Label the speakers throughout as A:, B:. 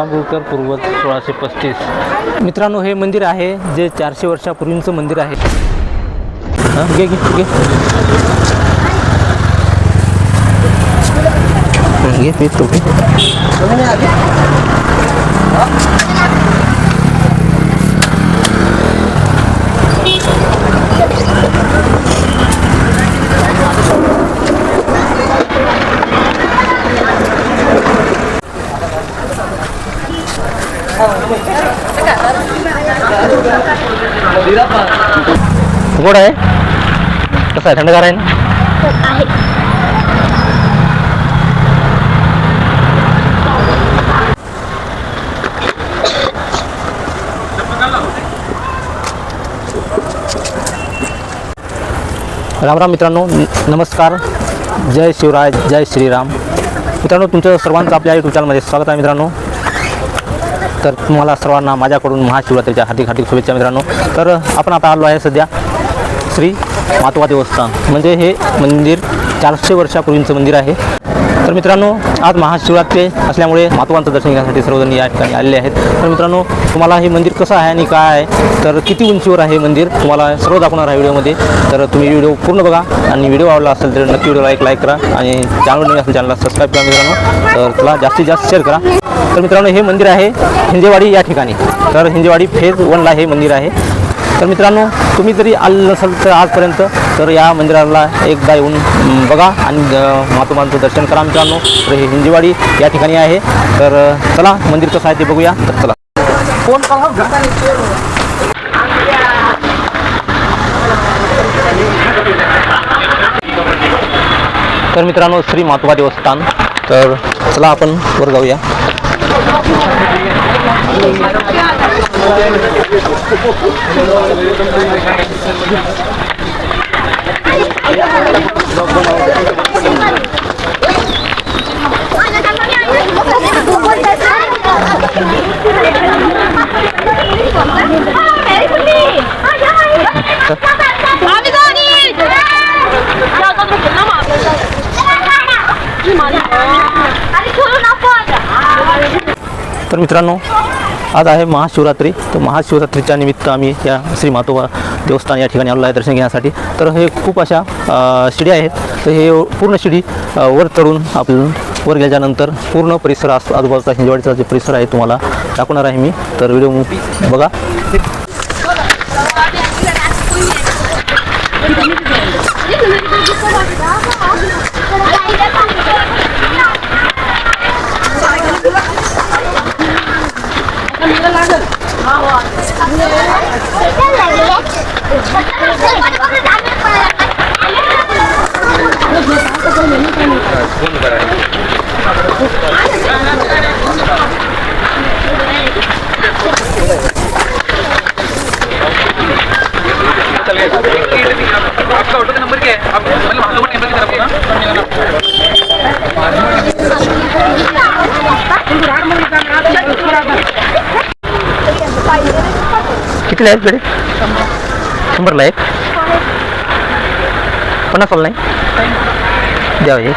A: जांभूळकर पूर्वज सोळाशे पस्तीस. मित्रांनो हे मंदिर आहे जे चारशे वर्षापूर्वींचं मंदिर आहे. घे घे घे. घे. गोड आहे? कसं आहे? थंडगार आहे ना? राम राम मित्रांनो न- नमस्कार. जय शिवराय जय श्रीराम. मित्रांनो तुमचं सर्वांचं आपल्या यूट्यूब चॅनलमध्ये स्वागत आहे मित्रांनो. तर तुम्हाला सर्वांना माझ्याकडून महाशिवरात्रीच्या हार्दिक हार्दिक शुभेच्छा मित्रांनो. तर आपण आता आलो आहे सध्या श्री मातवा देवस्थान. म्हणजे हे मंदिर चारशे वर्षापूर्वींचं मंदिर आहे. तर मित्रांनो आज महाशिवरात्री असल्यामुळे मातवांचं दर्शन घेण्यासाठी सर्वजण या ठिकाणी आलेले आहेत. तर मित्रांनो तुम्हाला हे मंदिर कसं आहे आणि काय आहे तर किती उंचीवर आहे हे मंदिर तुम्हाला सर्व दाखवणार आहे व्हिडिओमध्ये. तर तुम्ही व्हिडिओ पूर्ण बघा आणि व्हिडिओ आवडला असेल तर नक्की व्हिडिओला एक लाईक करा आणि चॅनल नवीन असेल चॅनलला सबस्क्राईब करा मित्रांनो. तर तुला जास्तीत जास्त शेअर करा. तर मित्रांनो हे मंदिर आहे हिंजेवाडी या ठिकाणी. तर हिंजेवाडी फेज वनला हे मंदिर आहे. तर मित्रांनो तुम्ही जरी आलं नसाल तर आजपर्यंत तर या मंदिराला एकदा येऊन बघा आणि अ, मातोमांचं दर्शन करा मित्रांनो. तर हे हिंजेवाडी या ठिकाणी आहे. तर चला मंदिर कसं आहे ते बघूया. तर चला. तर मित्रांनो श्री मातोबा देवस्थान. तर चला आपण वर जाऊया. तर मित्रांनो आज आहे महाशिवरात्री. तर महाशिवरात्रीच्या निमित्त आम्ही या श्री मातोबा देवस्थान या ठिकाणी आलेलो आहे दर्शन घेण्यासाठी. तर हे खूप अशा अ, शिड्या आहेत. तर हे पूर्ण शिडी वर चढून आपण वर गेल्यानंतर पूर्ण परिसर आस आजूबाजूचा हिंजवाडीचा जे परिसर आहे तुम्हाला दाखवणार आहे मी. तर व्हिडिओ बघा.
B: ఎక్కడ లాగదు
A: कितीला आहेत बेडे शंभरला एक पन्नासला नाही द्यावं एक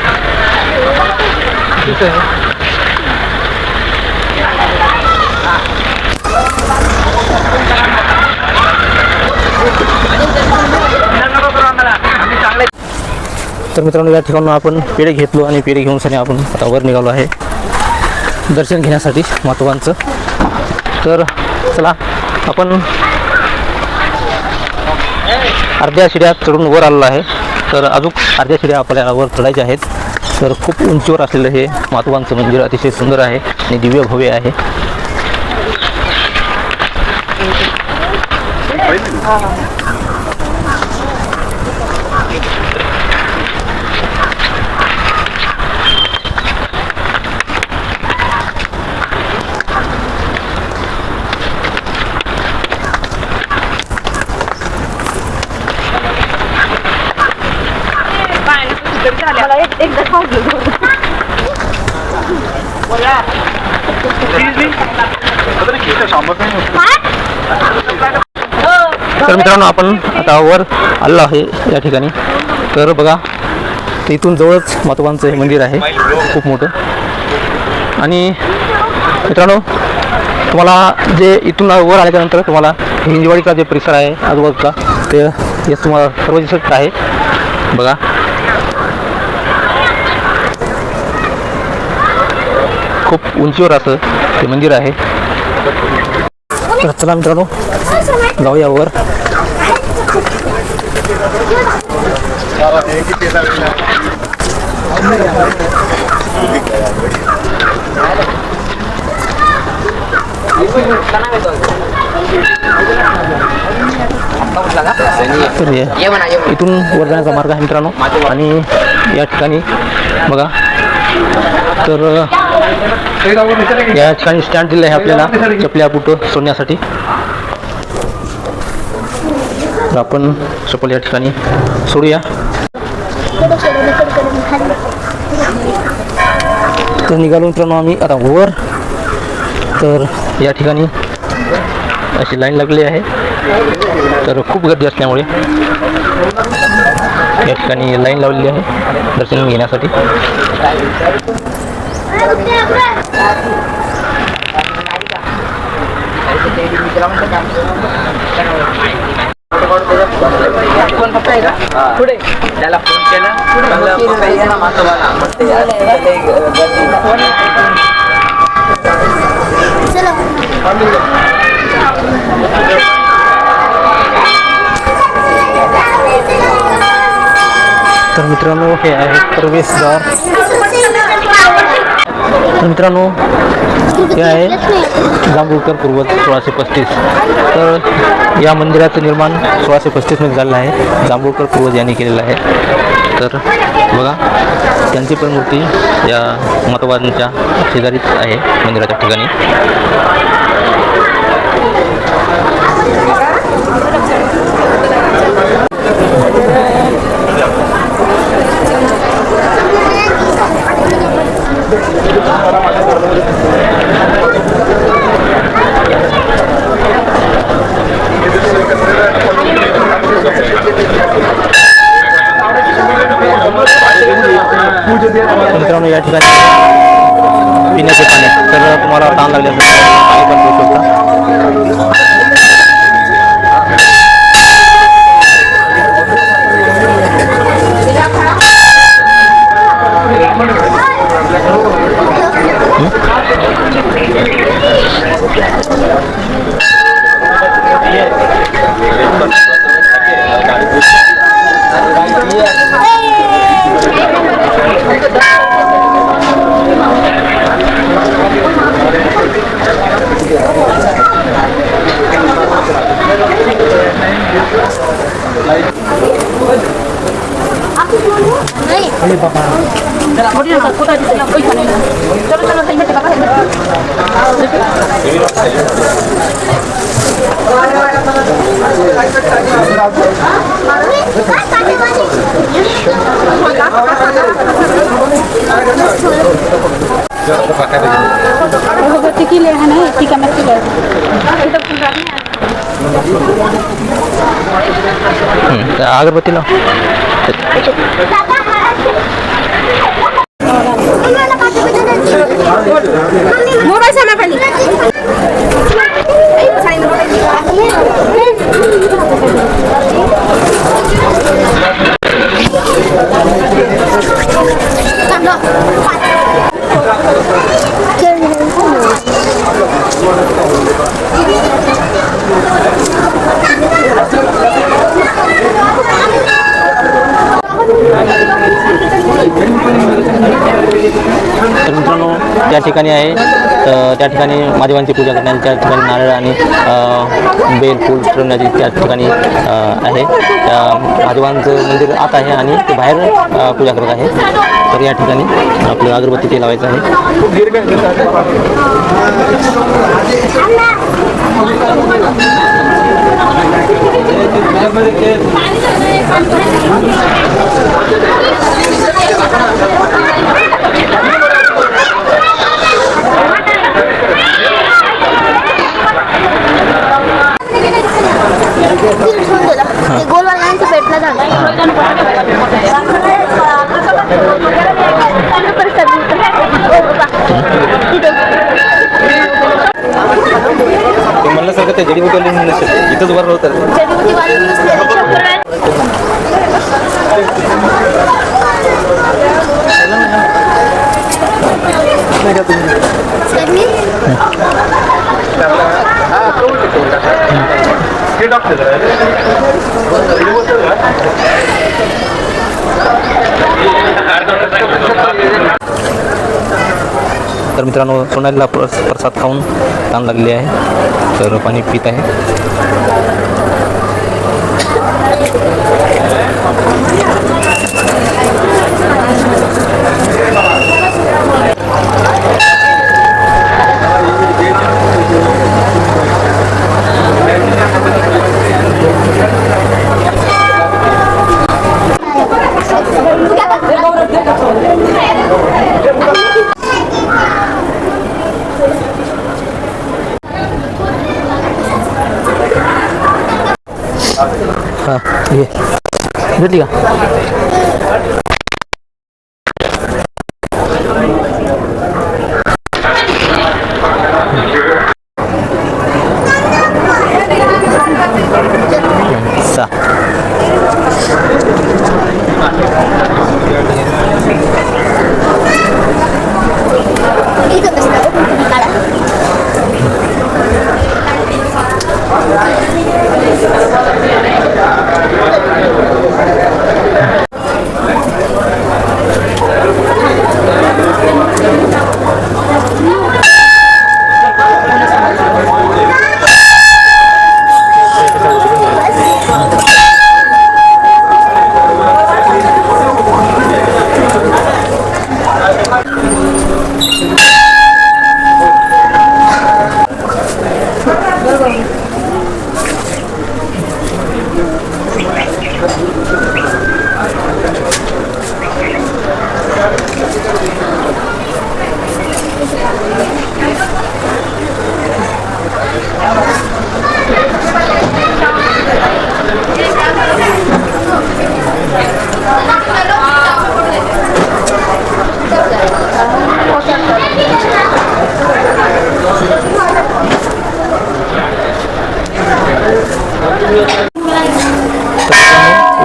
A: तर मित्रांनो या ठिकाणून आपण पेढे घेतलो आणि पेढे घेऊन सनी आपण आता वर निघालो आहे दर्शन घेण्यासाठी मातोबांचं तर चला आपण अर्ध्या शिड्या चढून वर आलेला आहे. तर अजून अर्ध्या शिड्या आपल्याला वर चढायच्या आहेत. तर खूप उंचीवर असलेलं हे मातवांचं मंदिर अतिशय सुंदर आहे आणि दिव्य भव्य आहे.
C: मला एक एकदा खाऊ
A: तर मित्रांनो आपण आता वर आलो आहे या ठिकाणी. तर बघा तर इथून जवळच मातोबांचं हे मंदिर आहे. खूप मोठं. आणि मित्रांनो तुम्हाला जे इथून वर आल्याच्यानंतर तुम्हाला हिंजवाडीचा जे परिसर आहे आजूबाजूचा ते हे तुम्हाला सर्व दिसत आहे. बघा. खूप उंचीवर असं ते मंदिर आहे. तर चला मित्रांनो जाऊया वर तर इथून वर जाण्याचा मार्ग आहे मित्रांनो. आणि या ठिकाणी बघा. तर या ठिकाणी स्टँड दिलं आहे आपल्याला चपल्या बुट सोडण्यासाठी. तर आपण सपोल या ठिकाणी सोडूया. तर निघालो मित्रांनो आम्ही आता वर. तर या ठिकाणी अशी लाईन लागली आहे. तर खूप गर्दी असल्यामुळे या ठिकाणी लाईन लावलेली आहे दर्शन घेण्यासाठी.
B: पुढे. त्याला फोन केला.
A: तर मित्रांनो हे आहे प्रवेशद्वार. तर मित्रांनो हे आहे जांभूळकर पूर्वज सोळाशे पस्तीस. तर या मंदिराचं निर्माण सोळाशे पस्तीसमध्ये झालेलं आहे. जांभूळकर पूर्वज यांनी केलेलं आहे. तर बघा त्यांची पण मूर्ती या मतवादांच्या शेजारीच आहे मंदिराच्या ठिकाणी तर मित्रांनो या ठिकाणी पिण्याचे पाणी. तर तुम्हाला ताण लागले पाणी पण देऊ शकता.
C: चलो चलो सही में चला अगरबत्ती की ले है ना ठीक है मैं की ले
A: हं, तर अगरबत्ती लाव
C: मोबाइल से ना पहले
A: तर मित्रांनो त्या ठिकाणी आहे. तर त्या ठिकाणी महादेवांची पूजा करण्याची त्या ठिकाणी नारळ आणि बेल फूल ठेवण्याची त्या ठिकाणी आहे. महादेवांचं मंदिर आत आहे आणि ते बाहेर पूजा करत आहे. तर या ठिकाणी आपलं अगरबत्ती ते लावायचं आहे.
C: गोल वाल्यांच्या पेटला झाला
A: ते जडीबुटीवाले नसेल इथंच बरं होतं
C: जडीबुटी वाले नसले शंभर
A: तर मित्रांनो सोनालीला प्रस प्रसाद खाऊन ताण लागली आहे. तर पाणी पित आहे. भेटली का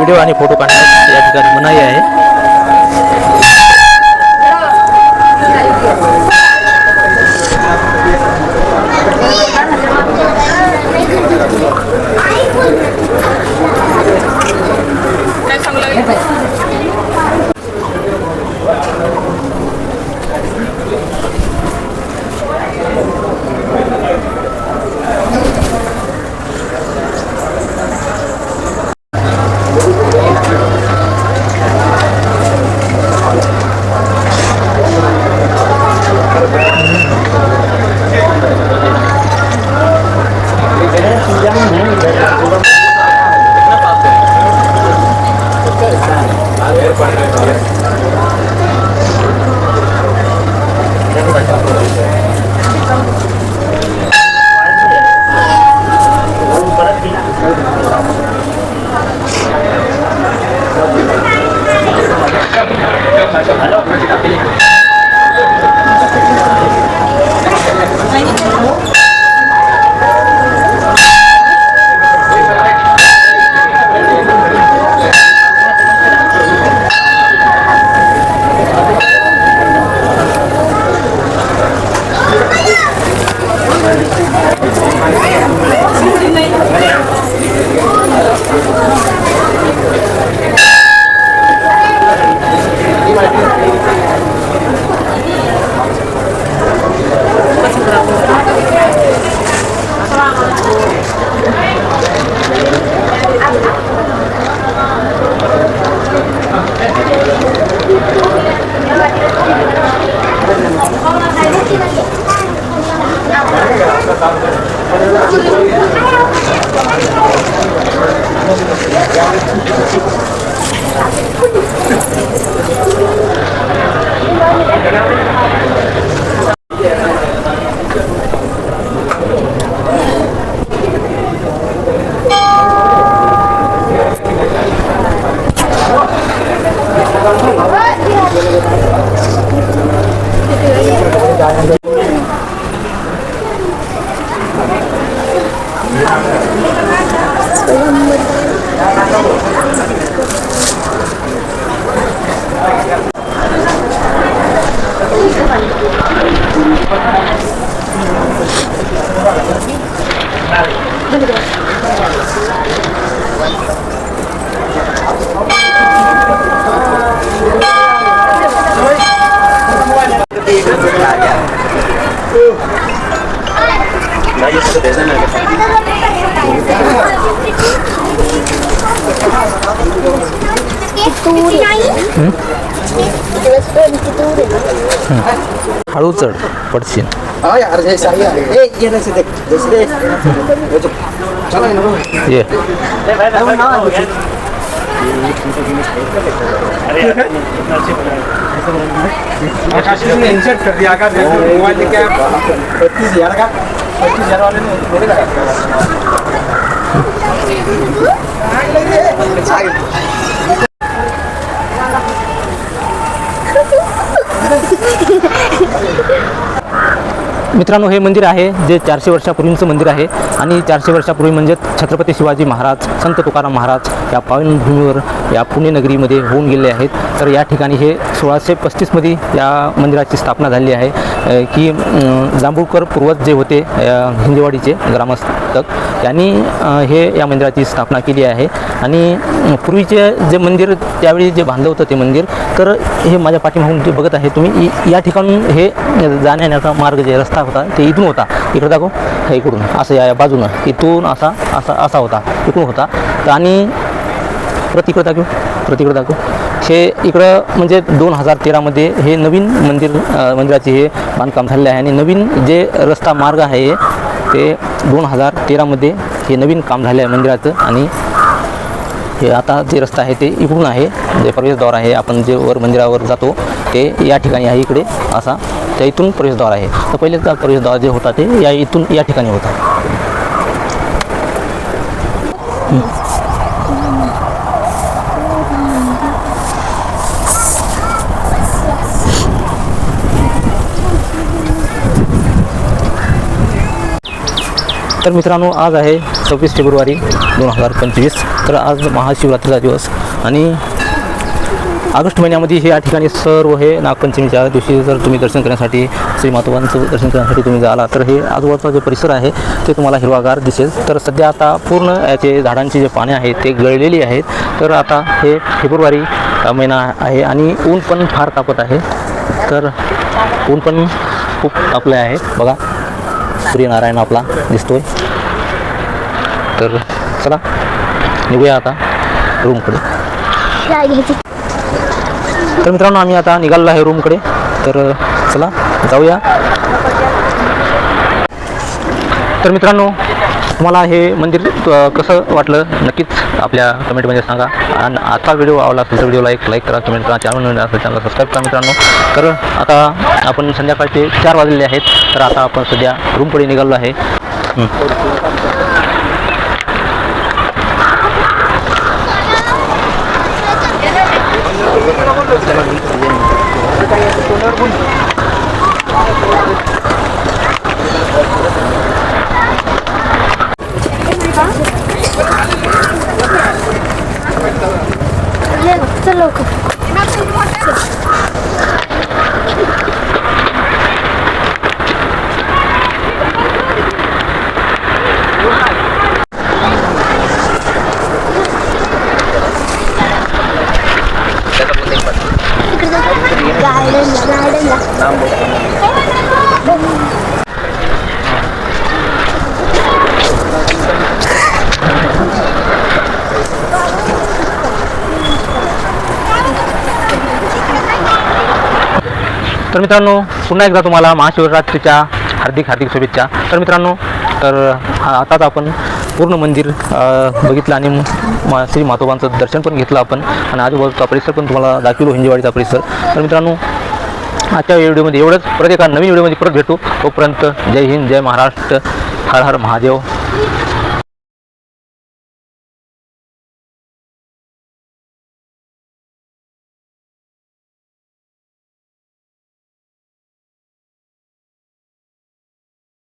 A: व्हिडिओ आणि फोटो काढण्यास या ठिकाणी मनाई आहे. हळू चढ पडशील.
D: ये. इंसर्ट कर दिया मोबाइल पच्चीस हजार का पच्चीस हजार वाले ने
A: मित्रांनो हे मंदिर आहे जे चारशे वर्षापूर्वीचं मंदिर आहे आणि चारशे वर्षापूर्वी म्हणजे छत्रपती शिवाजी महाराज संत तुकाराम महाराज या पावनभूमीवर या पुणे नगरीमध्ये होऊन गेले आहेत. तर या ठिकाणी हे सोळाशे पस्तीसमध्ये या मंदिराची स्थापना झाली आहे. की जांभूळकर पूर्वज जे होते हिंजेवाडीचे ग्रामस्थक त्यांनी हे या मंदिराची स्थापना केली आहे. आणि पूर्वीचे जे मंदिर त्यावेळी जे बांधलं होतं ते मंदिर तर हे माझ्या पाठीमागून जे बघत आहे तुम्ही या ठिकाणून हे जाण्यायेण्याचा मार्ग जे रस्ता होता ते इथून होता. इकडे दाखव. इकडून. असं या बाजूनं. इथून असा असा असा होता. इकडून होता. आणि प्रतिकडं दाखव. परत दाखव. हे इकडं म्हणजे दोन हजार तेरामध्ये हे नवीन मंदिर मंदिराचे हे बांधकाम झालेले आहे. आणि नवीन जे रस्ता मार्ग आहे ते दोन हजार तेरामध्ये हे नवीन काम झाले आहे मंदिराचं. आणि हे आता जे रस्ता आहे ते इकडून आहे जे प्रवेशद्वार आहे आपण जे वर मंदिरावर जातो ते या ठिकाणी आहे इकडे असा त्या इथून प्रवेशद्वार आहे. तर पहिलेचा प्रवेशद्वार जे होता ते या इथून या ठिकाणी होता. तर मित्रांनो आज आहे सव्वीस फेब्रुवारी दोन हजार पंचवीस. तर आज महाशिवरात्रीचा दिवस आणि ऑगस्ट महिन्यामध्ये हे या ठिकाणी सर्व हे नागपंचमीच्या दिवशी जर तुम्ही दर्शन करण्यासाठी श्री मातोबांचं दर्शन करण्यासाठी तुम्ही जाला तर हे आजूबाजूचा जो परिसर आहे ते तुम्हाला हिरवागार दिसेल. तर सध्या आता पूर्ण याचे झाडांची जे पाने आहेत ते गळलेली आहेत. तर आता हे फेब्रुवारी महिना आहे आणि ऊन पण फार तापत आहे. तर ऊन पण खूप तापले आहे. बघा. सूर्यनारायण आपला दिसतोय. तर चला निघूया आता रूमकडे तर मित्रांनो आम्ही आता निघालेलो आहे रूमकडे तर चला जाऊया. तर मित्रांनो तुम्हाला हे मंदिर कसं वाटलं? नक्कीच आपल्या कमेंटमध्ये सांगा. आणि आता व्हिडिओ आवडला असेल तर व्हिडिओला एक लाईक करा कमेंट करा. चॅनल नवीन असेल चॅनल सबस्क्राईब करा मित्रांनो. तर आता आपण संध्याकाळचे चार वाजलेले आहेत. तर आता आपण सध्या रूमकडे निघालो आहे हं.
C: चलो गार्डनला गार्डनला
A: तर मित्रांनो पुन्हा एकदा तुम्हाला महाशिवरात्रीच्या हार्दिक हार्दिक शुभेच्छा. तर मित्रांनो तर आताच आपण पूर्ण मंदिर बघितलं आणि श्री मातोबांचं दर्शन पण घेतलं आपण. आणि आजूबाजूचा परिसर पण तुम्हाला दाखवलो हिंजेवाडीचा परिसर. तर मित्रांनो आजच्या व्हिडिओमध्ये एवढंच. परत एका नवीन व्हिडिओमध्ये परत भेटू. तोपर्यंत जय हिंद जय महाराष्ट्र. हर हर महादेव.